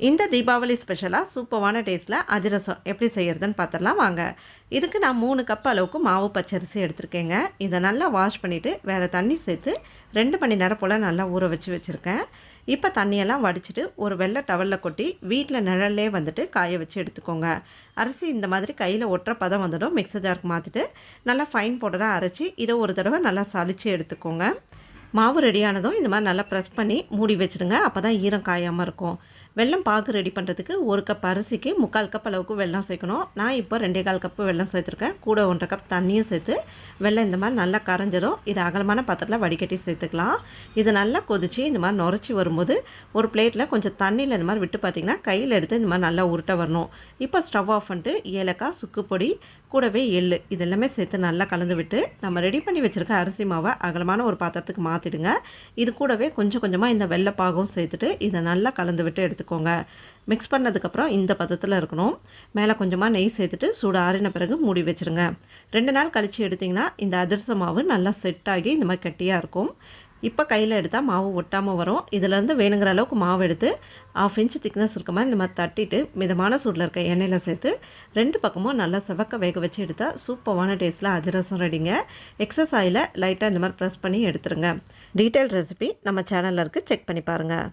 இந்த தீபாவளி ஸ்பெஷலாக சூப்பரான டேஸ்ட்டில் அதிரசம் எப்படி செய்கிறதுன்னு பார்த்துடலாம் வாங்க. இதுக்கு நான் மூணு கப் அளவுக்கு மாவு பச்சரிசி எடுத்திருக்கேங்க. இதை நல்லா வாஷ் பண்ணிவிட்டு வேறு தண்ணி சேர்த்து ரெண்டு மணி நேரம் போல் நல்லா ஊற வச்சு வச்சுருக்கேன். இப்போ தண்ணியெல்லாம் வடிச்சிட்டு ஒரு வெள்ளை டவலில் கொட்டி வீட்டில் நிழல்லே வந்துட்டு காய வச்சு எடுத்துக்கோங்க. அரிசி இந்த மாதிரி கையில் ஒட்டுற பதம் வந்துடும் மிக்சர் ஜாருக்கு மாற்றிட்டு நல்லா ஃபைன் பவுடராக அரைச்சி இதை ஒரு தடவை நல்லா சளிச்சு எடுத்துக்கோங்க. மாவு ரெடியானதும் இந்த மாதிரி நல்லா ப்ரெஸ் பண்ணி மூடி வச்சுடுங்க. அப்போ தான் ஈரம் காயாமல் இருக்கும். வெள்ளம் பாகு ரெடி பண்ணுறதுக்கு ஒரு கப் அரிசிக்கு முக்கால் கப் அளவுக்கு வெள்ளம் சேர்க்கணும். நான் இப்போ ரெண்டே கால் கப்பு வெள்ளம் சேர்த்துருக்கேன். கூட ஒன்றரை கப் தண்ணியும் சேர்த்து வெள்ளம் இந்த மாதிரி நல்லா கரைஞ்சிடும் இது அகலமான பாத்திரத்தில் வடிகட்டி சேர்த்துக்கலாம். இது நல்லா கொதிச்சு இந்த மாதிரி நுரைச்சி வரும்போது ஒரு பிளேட்டில் கொஞ்சம் தண்ணியில் இந்த மாதிரி விட்டு பார்த்தீங்கன்னா கையில் எடுத்து இந்த மாதிரி நல்லா உருட்ட வரணும். இப்போ ஸ்டவ் ஆஃப் பண்ணிட்டு ஏலக்காய் சுக்கு பொடி கூடவே எள்ளு இதெல்லாமே சேர்த்து நல்லா கலந்து விட்டு நம்ம ரெடி பண்ணி வச்சுருக்க அரிசி மாவை அகலமான ஒரு பாத்திரத்துக்கு மாற்றிடுங்க இது கூடவே கொஞ்சம் கொஞ்சமாக இந்த வெள்ளைப்பாகும் சேர்த்துட்டு இதை நல்லா கலந்து விட்டு எடுத்து எடுத்துக்கோங்க. மிக்ஸ் பண்ணதுக்கப்புறம் இந்த பதத்தில் இருக்கணும். மேலே கொஞ்சமாக நெய் சேர்த்துட்டு சூடு ஆறின பிறகு மூடி வச்சுருங்க. ரெண்டு நாள் கழித்து எடுத்திங்கன்னா இந்த அதிரச மாவு நல்லா செட் ஆகி இந்த மாதிரி கட்டியாக இருக்கும். இப்போ கையில் எடுத்தால் மாவு ஒட்டாமல் வரும். இதிலேருந்து வேணுங்கிற அளவுக்கு மாவு எடுத்து ஆஃப் இன்ச் திக்னஸ் இருக்க மாதிரி இந்த மாதிரி தட்டிட்டு மிதமான சூடில் இருக்க எண்ணெயில் சேர்த்து ரெண்டு பக்கமும் நல்லா செவக்க வேக வச்சு எடுத்தால் சூப்பரான டேஸ்ட்டில் அதிரசம் ரெடிங்க எக்ஸஸ் ஆயிலை லைட்டாக இந்த மாதிரி ப்ரெஸ் பண்ணி எடுத்துருங்க. டீட்டெயில் ரெசிபி நம்ம சேனலில் இருக்குது செக் பண்ணி பாருங்கள்